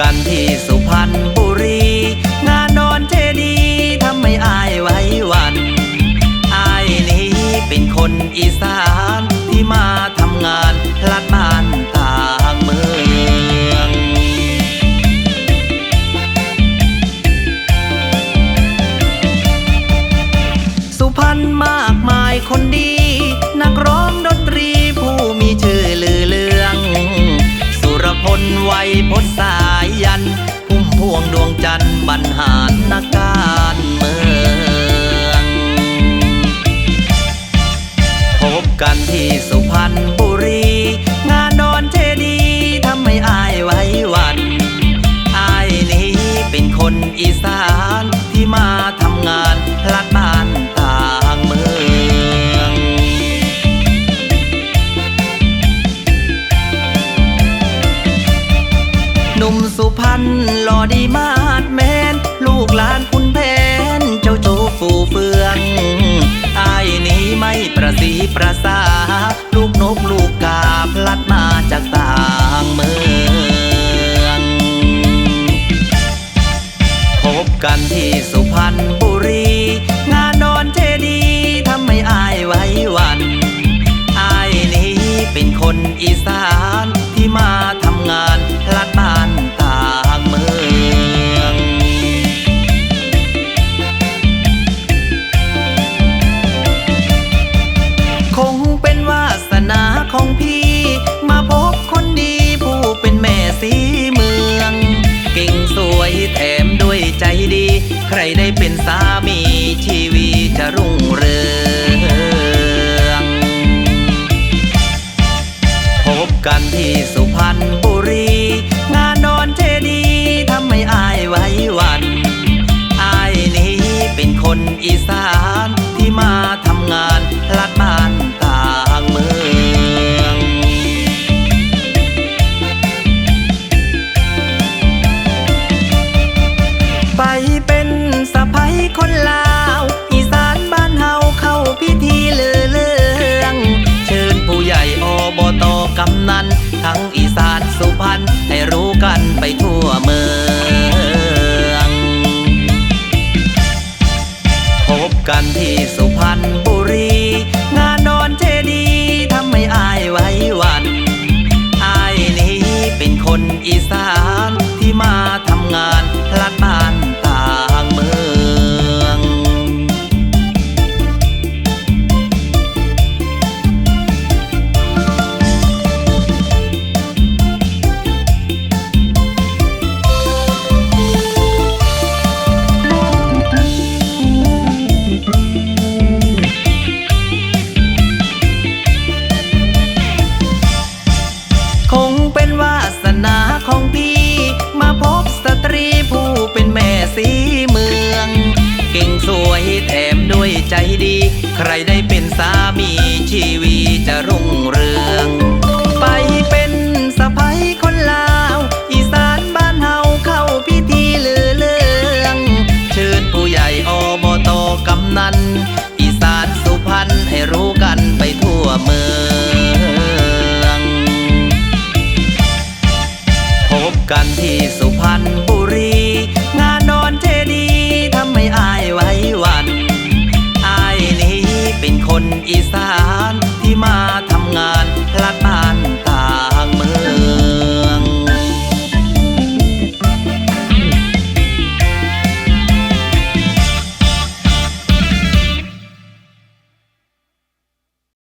กันที่สุพรรณบุรี พวงดวงจันทร์บรรหารนักการเมือง พบกันที่สุพรรณบุรี งานนอนเทดีทำไม่อายไว้วันอายนี้เป็นคนอีสานที่มาทำงานลัดบ้าน สุพรรณหล่อดีมาดแมน ลูกหลานคุณเพนเจ้าจูฟูเฟือง อายนี้ไม่ประสีประสา มีชีวิตจะรุ่งเรือง พบกันที่สุพรรณบุรี งานนอนเจดีทำไม่อายไว้วันอายนี้เป็นคนอีสานที่มาทำงานลัดมา ใจดี ใครได้เป็นสามีชีวีจะรุ่งเรือง ไปเป็นสะพ้ยคนลาว อีสานบ้านเฮาเข้าพิธีลือเลือง เชิญผู้ใหญ่อบตกำนัน อีสานสุพรรณให้รู้กันไปทั่วเมืองพบกันที่สุพรรณ